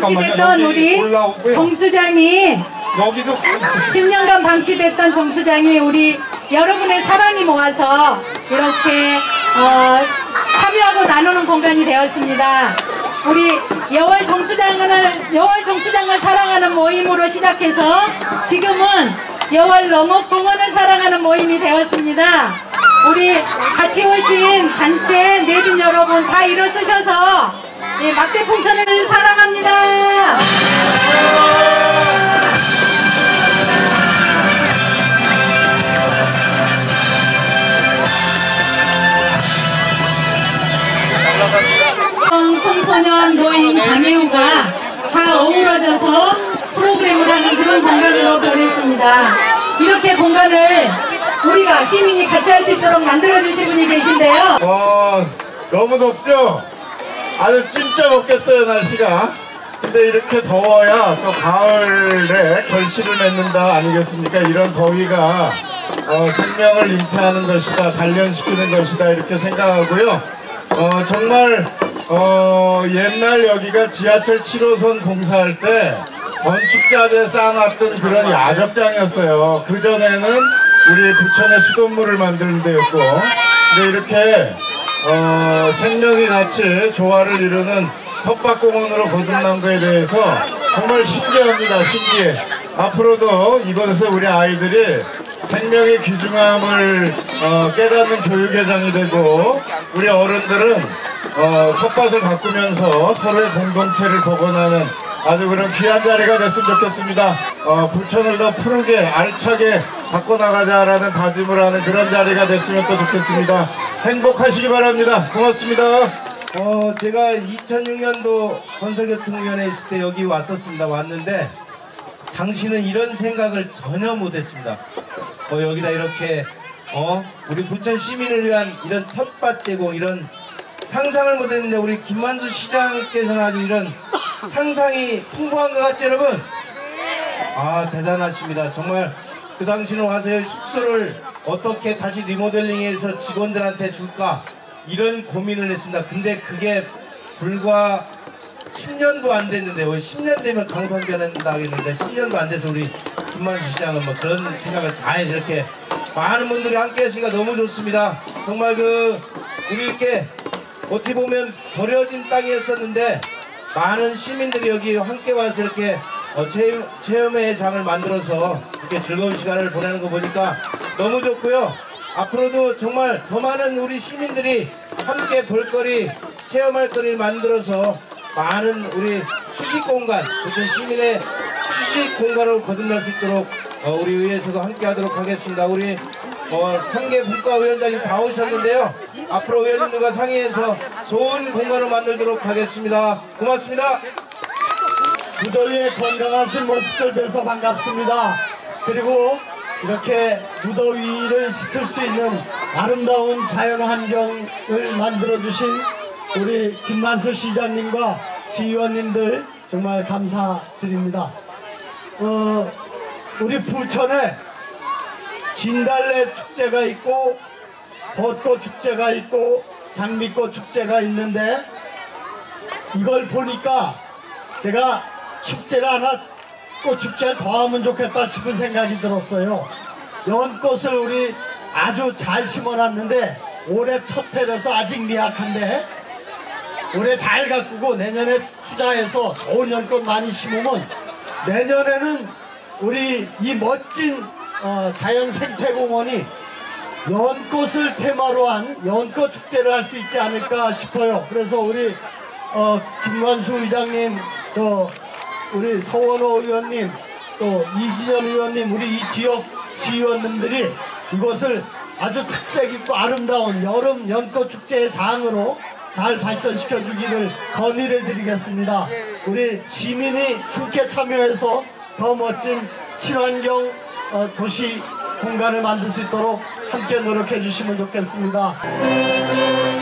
방치됐던 우리 올라오고요. 정 수장이 여기도 10년간 방치됐던 정 수장이 우리 여러분의 사랑이 모아서 이렇게 어, 참여하고 나누는 공간이 되었습니다. 우리 여월 정수장을 여월 정수장을 사랑하는 모임으로 시작해서 지금은 여월 넘어 공원을 사랑하는 모임이 되었습니다. 우리 같이 오신 단체 내빈 여러분 다 일어서셔서 이 막대 풍선을 사랑합니다. 청소년, 노인, 장애우가 다 어우러져서 프로그램을 하는 그런 공간으로 변했습니다. 이렇게 공간을 우리가 시민이 같이 할 수 있도록 만들어주신 분이 계신데요. 어, 너무 덥죠? 아주 찜짜 먹겠어요, 날씨가. 근데 이렇게 더워야 또 가을에 결실을 맺는다 아니겠습니까? 이런 더위가 어, 생명을 잉태하는 것이다, 단련시키는 것이다, 이렇게 생각하고요. 어, 정말, 어, 옛날 여기가 지하철 7호선 공사할 때 건축자재 쌓아놨던 그런 야적장이었어요. 그전에는 우리 부천의 수돗물을 만드는 데였고, 근데 이렇게 어, 생명이 같이 조화를 이루는 텃밭공원으로 거듭난 것에 대해서 정말 신기합니다. 신기해. 앞으로도 이곳에서 우리 아이들이 생명의 귀중함을 어, 깨닫는 교육회장이 되고 우리 어른들은 어, 텃밭을 가꾸면서 서로의 공동체를 복원하는 아주 그런 귀한 자리가 됐으면 좋겠습니다. 어, 부천을 더 푸르게 알차게 바꿔나가자라는 다짐을 하는 그런 자리가 됐으면 또 좋겠습니다. 행복하시기 바랍니다. 고맙습니다. 어, 제가 2006년도 건설교통위원회 있을 때 여기 왔었습니다. 왔는데 당신은 이런 생각을 전혀 못했습니다. 어, 여기다 이렇게 어, 우리 부천 시민을 위한 이런 텃밭 제공 이런 상상을 못했는데 우리 김만수 시장께서는 아주 이런 상상이 풍부한 것 같죠, 여러분? 아 대단하십니다. 정말 그 당시는 여기 숙소를 어떻게 다시 리모델링해서 직원들한테 줄까 이런 고민을 했습니다. 근데 그게 불과 10년도 안 됐는데 왜 10년 되면 강성변한다 하겠는데 10년도 안 돼서 우리 김만수 시장은 뭐 그런 생각을 다 해서 이렇게 많은 분들이 함께 하시니까 너무 좋습니다. 정말 그 우리 이렇게 어떻게 보면 버려진 땅이었었는데 많은 시민들이 여기 함께 와서 이렇게 어, 체험, 체험의 장을 만들어서 이렇게 즐거운 시간을 보내는 거 보니까 너무 좋고요. 앞으로도 정말 더 많은 우리 시민들이 함께 볼거리, 체험할 거리를 만들어서 많은 우리 휴식 공간, 부천 시민의 휴식 공간으로 거듭날 수 있도록 어, 우리 의회에서도 함께 하도록 하겠습니다. 우리 어, 상계 분과위원장님 다 오셨는데요. 앞으로 의원님들과 상의해서 좋은 공간을 만들도록 하겠습니다. 고맙습니다. 무더위에 건강하신 모습들 뵈서 반갑습니다. 그리고 이렇게 무더위를 식힐 수 있는 아름다운 자연 환경을 만들어주신 우리 김만수 시장님과 시의원님들 정말 감사드립니다. 어, 우리 부천에 진달래 축제가 있고 벚꽃 축제가 있고 장미꽃 축제가 있는데 이걸 보니까 제가 축제를 하나 꽃 축제를 더 하면 좋겠다 싶은 생각이 들었어요. 연꽃을 우리 아주 잘 심어놨는데 올해 첫 해라서 아직 미약한데 올해 잘 가꾸고 내년에 투자해서 좋은 연꽃 많이 심으면 내년에는 우리 이 멋진 어, 자연 생태공원이 연꽃을 테마로 한 연꽃 축제를 할 수 있지 않을까 싶어요. 그래서 우리 어, 김관수 의장님, 또 우리 서원호 의원님, 또 이진현 의원님, 우리 이 지역 시의원님들이 이곳을 아주 특색 있고 아름다운 여름 연꽃 축제의 장으로 잘 발전시켜 주기를 건의를 드리겠습니다. 우리 시민이 함께 참여해서 더 멋진 친환경 어, 도시 공간을 만들 수 있도록 함께 노력해 주시면 좋겠습니다.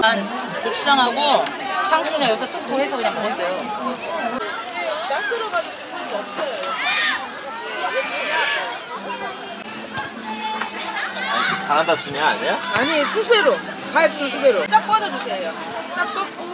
난 고추장하고 상추는 여기서 뜯고 해서 그냥 먹었어요. 가나다 순이 아니야? 아니 수세로 가입 수세로 쫙 뻗어주세요 쫙 뻗고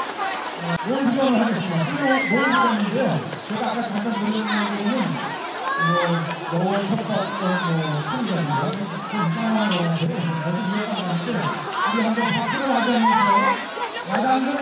모임장을 하겠습니다. 모임장인데요. 제가 아까 잠깐 말씀드린 거는 뭐, 뭐, 통장입니다. 그 이상한 영어들이 어디 이해가 안 가는데, 우리 한번 박수를 하자면서, 야당들은